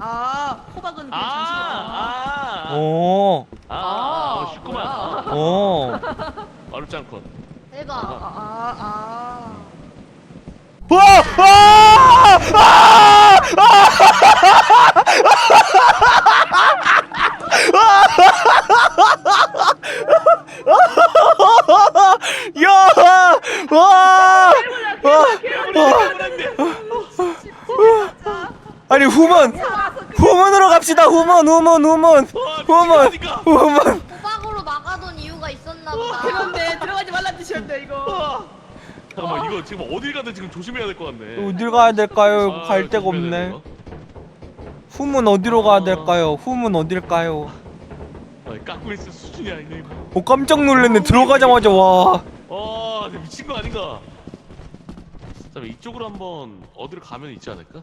아 호박은 그냥 아, 아, 오, 아, 아, 아, 쉽구만. 뭐야. 아, 오. 어렵지 않군. 대박. 아아 아. 와! 아! 아! 야! 와! 아니 후문 후문으로 갑시다 후문 후문 후문 후문 후문 호박으로 막아둔 이유가 있었나 보다. 그런데 들어가지 말란 뜻이었는데 이거. 잠깐만 이거 지금 어딜 가든 지금 조심해야 될 것 같네. 어딜 가야 될까요? 아, 갈 데가 조심해야 없네 후문 어디로 아. 가야 될까요? 후문 어딜까요? 아, 깎고 있을 수준이 아니네 이거. 오 깜짝 놀랐네 들어가자마자 와 아, 근데 미친 거 아닌가? 잠깐 이쪽으로 한번 어디로 가면 있지 않을까?